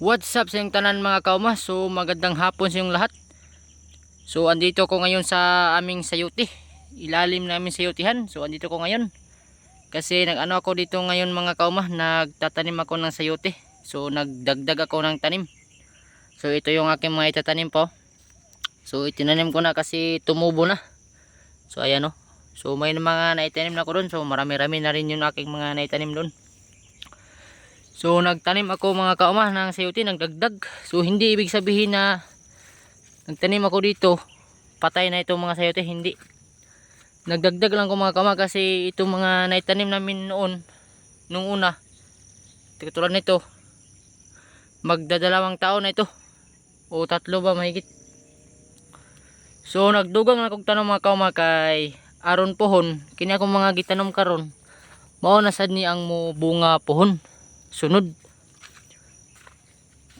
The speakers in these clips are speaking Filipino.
What's up sa inyong tanan mga kauma? So magandang hapon sa inyong lahat. So andito ko ngayon sa aming sayuti. Ilalim namin sayutihan. So andito ko ngayon. Kasi nag-ano ako dito ngayon mga kauma. Nagtatanim ako ng sayuti. So nagdagdag ako ng tanim. So ito yung aking mga itatanim po. So itinanim ko na kasi tumubo na. So ayan o. So may mga naitanim na ko doon. So marami-rami na rin yung aking mga naitanim doon. So nagtanim ako mga kauma ng sayuti, nagdagdag. So hindi ibig sabihin na nagtanim ako dito, patay na itong mga sayuti, hindi. Nagdagdag lang ko mga kauma kasi itong mga naitanim namin noon, nung una, katulad nito, magdadalawang taon na ito. O tatlo ba mahigit. So nagdugang na tanong mga kauma kay aron pohon, kini akong mga gitanom karon. Mao na sad ni ang mo bunga pohon sunod.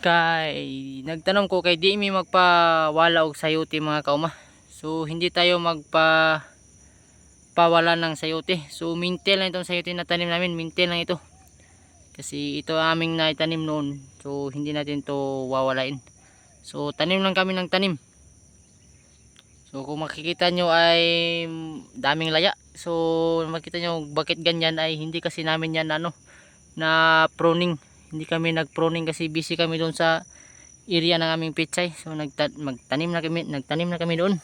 Kay nagtanong ko kay di mi magpawala og sayote mga kauma. So hindi tayo magpa pawala ng sayote. So mintel lang itong sayote na tanim namin. Mintel lang ito. Kasi ito aming naitanim noon. So hindi natin to wawalain. So tanim lang kami ng tanim. So kung makikita nyo ay daming laya. So makita nyo bakit ganyan ay hindi kasi namin yan ano na pruning. Hindi kami nag pruning kasi busy kami doon sa area ng aming pichay so nagta magtanim na kami nagtanim na kami doon.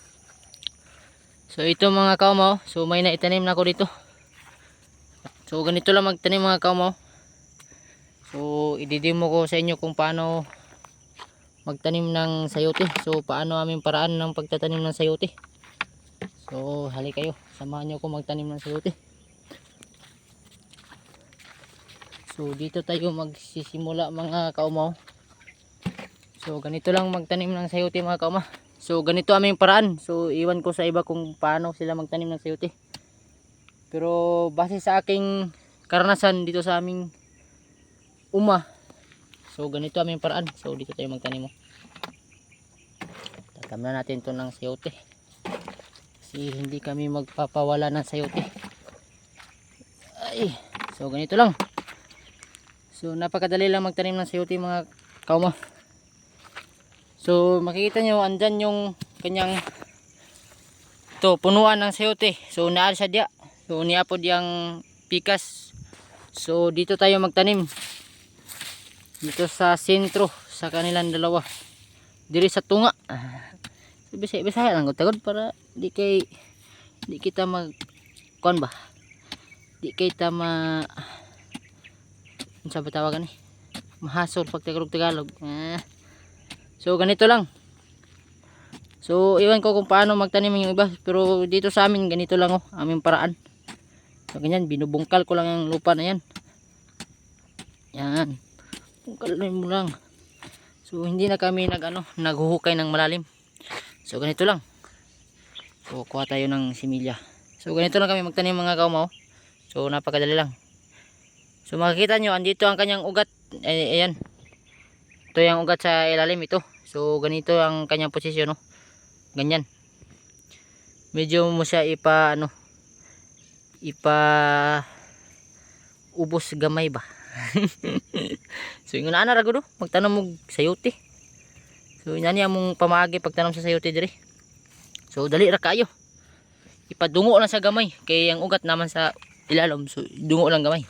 So ito mga kaumo so may naitanim na ako dito. So ganito lang magtanim mga kaumo so ididemo ko sa inyo kung paano magtanim ng sayote. So paano aming paraan ng pagtatanim ng sayote. So hali kayo. Samahan nyo ko magtanim ng sayote So dito tayo magsisimula mga kaumaw. So ganito lang magtanim ng sayote mga kauma. So ganito aming paraan. So iwan ko sa iba kung paano sila magtanim ng sayote. Pero base sa aking karanasan dito sa aming uma. So ganito aming paraan. So dito tayo magtanim mo. Tatamnan natin to ng sayote. Kasi hindi kami magpapawala ng sayote. Ay, so ganito lang. So napakadali lang magtanim ng sayote mga kauma. So makikita nyo andyan yung kanyang to punuan ng sayote. So naar siya dia. So niapod yang pikas. So dito tayo magtanim. Dito sa sentro sa kanilang dalawa. Diri sa tunga. Bisaya bisaya lang tagod para di kay di kita mag kuan ba. Di kita ma ano sabi tawagan eh. Mahasol pag Tagalog Tagalog. Ah. so ganito lang. So iwan ko kung paano magtanim yung iba. Pero dito sa amin ganito lang oh. Aming paraan. So ganyan. Binubungkal ko lang ang lupa na yan. Yan. Bungkalin mo lang. So hindi na kami nag ano naghuhukay ng malalim. So ganito lang. So kuha tayo ng similya. So ganito lang kami magtanim mga kaumaw so napakadali lang So makikita nyo, andito ang kanyang ugat. Ay, ayan. Ito yung ugat sa ilalim ito. So ganito ang kanyang posisyon. No? Ganyan. Medyo mo siya ipa, ano, ipa ubos gamay ba. so yung na rago do, magtanong mo sayote. So inani among pamaagi pagtanom sa sayote dire. So dali ra kayo. Ipadungo lang sa gamay kay ang ugat naman sa ilalim. So dungo lang gamay.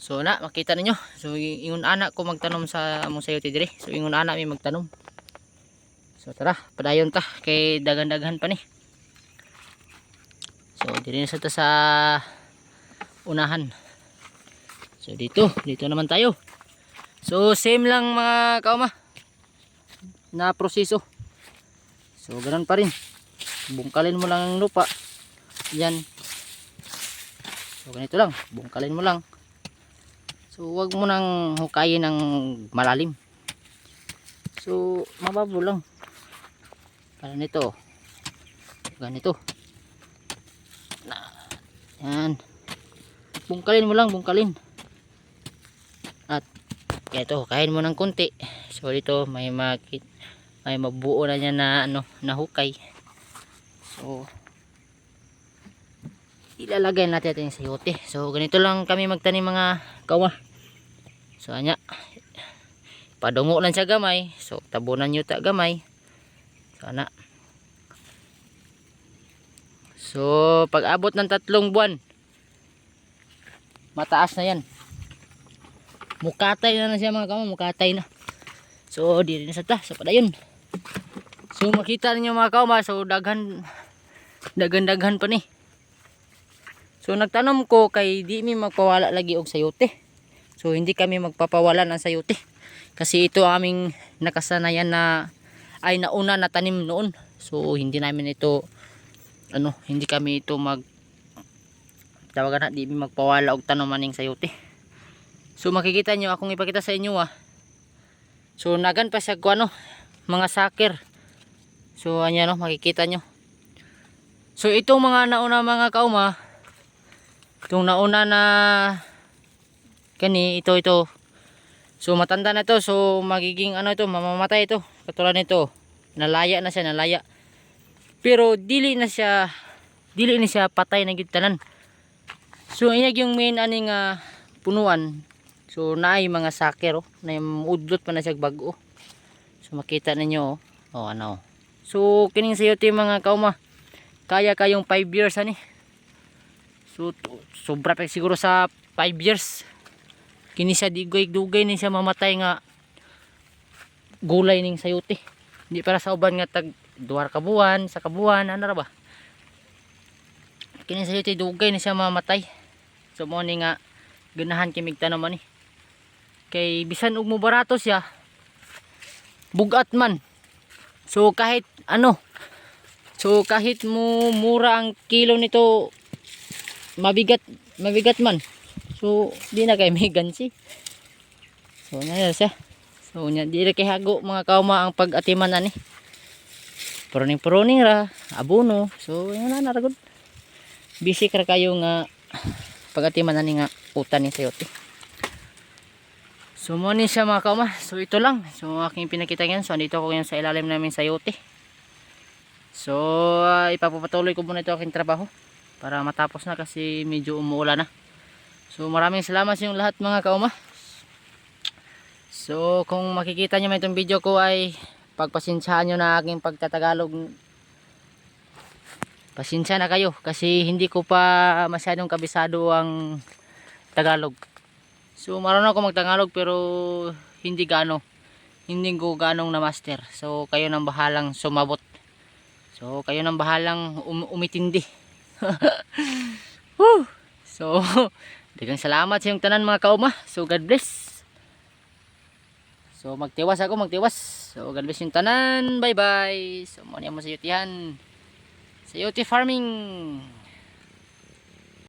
So na makita ninyo. So ingon anak ko magtanom sa among sayote dire. So ingon anak mi magtanom. So tara, padayon ta kay dagan-daghan pa ni. So dire na sa ta sa unahan. So dito, dito naman tayo. So same lang mga kauma na proseso. So ganun pa rin. Bungkalin mo lang ang lupa. Yan. So ganito lang, bungkalin mo lang. So wag mo nang hukayin ng malalim. So mababo lang. Para nito. Ganito. Na. Yan. Bungkalin mo lang, bungkalin. At ito, kain mo ng konti. So dito may makit may mabuo na niya na ano, na hukay. So ilalagay natin yung sayote. So ganito lang kami magtanim mga kawa. So anya padungo lang siya gamay. So tabunan nyo ta gamay. Sana so pag abot ng tatlong buwan mataas na yan. Mukatay na na siya mga kama mukatay na. So di rin sa ta sa padayon. So makita ninyo mga kama so daghan daghan daghan pa ni. So nagtanom ko kay di mi magpawala lagi og sayote so hindi kami magpapawala ng sayote. Kasi ito ang aming nakasanayan na ay nauna na tanim noon. So hindi namin ito ano hindi kami ito mag tawagan na di magpawala og tanoman ning sayote. So makikita nyo akong ipakita sa inyo ah. So nagan pa siya ano mga saker. So anya no makikita nyo. So itong mga nauna mga kauma itong nauna na kani ito ito. So matanda na to. So magiging ano ito mamamatay ito. Katulad nito. Nalaya na siya nalaya. Pero dili na siya dili na siya patay na tanan so iyag yung main aning ah, punuan. So naay mga saker oh. Na udlot pa na siya bago. So makita ninyo oh, oh ano oh. so kining sayote mga kauma. Kaya kayong 5 years ani. So sobra pa siguro sa 5 years kini siya dugay-dugay ni siya mamatay nga gulay ning sayote hindi para sa uban nga tag duwar ka buwan sa kabuwan ano ra ba? Kini sayote dugay ni siya mamatay. So mo ni nga ganahan kimig tanaman ni. Kay bisan og mo barato siya bugat man. So kahit ano so kahit mo mura ang kilo nito mabigat mabigat man so di na kay may gansi so na siya so nya di ra kay hago mga kauma ang pag-atiman ani pruning pruning ra abono so yan na naragod busy kra kayo nga pag-atiman ani nga utan ni sayote So mo ni siya mga kauma. So ito lang. So aking pinakita yan. So andito ako ngayon sa ilalim namin sayote. So ah, ipapapatuloy ko muna ito aking trabaho. Para matapos na kasi medyo umuulan na. So maraming salamat sa inyong lahat mga kauma. So kung makikita nyo man itong video ko ay pagpasensyahan nyo na aking pagtatagalog. Pasensya na kayo kasi hindi ko pa masyadong kabisado ang Tagalog. So marunong ako magtagalog pero hindi gaano. Hindi ko ganong na master. So kayo nang bahalang sumabot. So kayo nang bahalang um- umitindi. Woo! So dagang salamat sa inyong tanan mga kauma. So God bless. So magtiwas ako, magtiwas. So God bless yung tanan. Bye bye. So mo niya mo sa yutihan. Sa yuti farming.